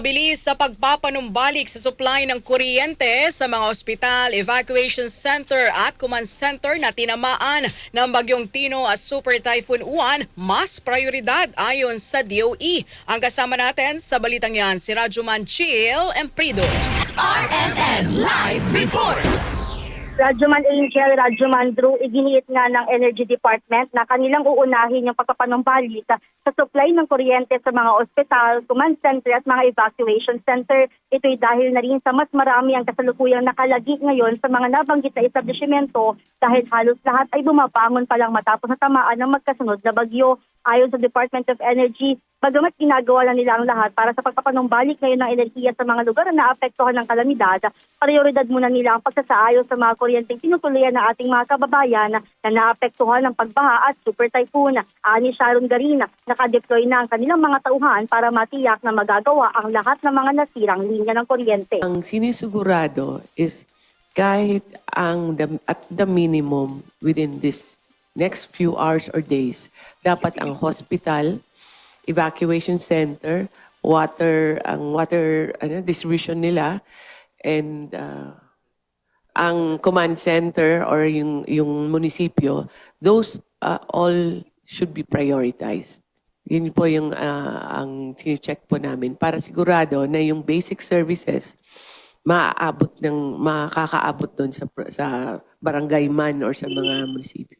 mabilis sa pagpapanumbalik sa supply ng kuryente sa mga ospital, evacuation center at command center na tinamaan ng Bagyong Tino at Super Typhoon Uwan, mas prioridad ayon sa DOE. Ang kasama natin sa balitang yan, si Rajuman Chill Emprido. RMN Live Reports. Radyoman Angel, Radyoman Drew, iginiit nga ng Energy Department na kanilang uunahin yung pagpapanumbalik sa supply ng kuryente sa mga ospital, command center at mga evacuation center. Ito'y dahil na rin sa mas marami ang kasalukuyang nakalagi ngayon sa mga nabanggit na establishmento dahil halos lahat ay bumabangon pa lang matapos na tamaan ng magkasunod na bagyo. Ayon sa Department of Energy, bagamat ginagawa na nila ang lahat para sa pagpapanumbalik ngayon ng enerhiya sa mga lugar na naapektuhan ng kalamidad, prioridad muna nila ang pagsasaayos sa mga kuryenteng tinutuloyan ng ating mga kababayan na naapektuhan ng pagbaha at super typhoon. Ani Sharon Garina, nakadeploy na ang kanilang mga tauhan para matiyak na magagawa ang lahat ng mga nasirang linya ng kuryente. Ang sinisigurado is kahit ang the, at the minimum within this next few hours or days, dapat ang hospital, evacuation center, water, ang water ano, distribution nila, and uh, ang command center or yung, yung munisipyo, those uh, all should be prioritized. Yun po yung uh, ang check po namin para sigurado na yung basic services maaabot ng makakaabot doon sa sa barangay man or sa mga munisipyo.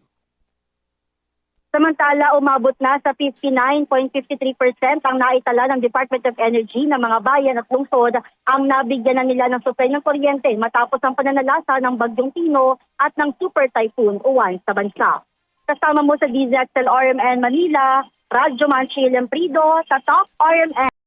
Samantala, umabot na sa 59.53% ang naitala ng Department of Energy ng mga bayan at lungsod ang nabigyan na nila ng supply ng kuryente matapos ang pananalasa ng Bagyong Tino at ng Super Typhoon Uwan sa bansa. Kasama mo sa DZXL RMN Manila, Radyo Manchil Emprido sa Top RMN.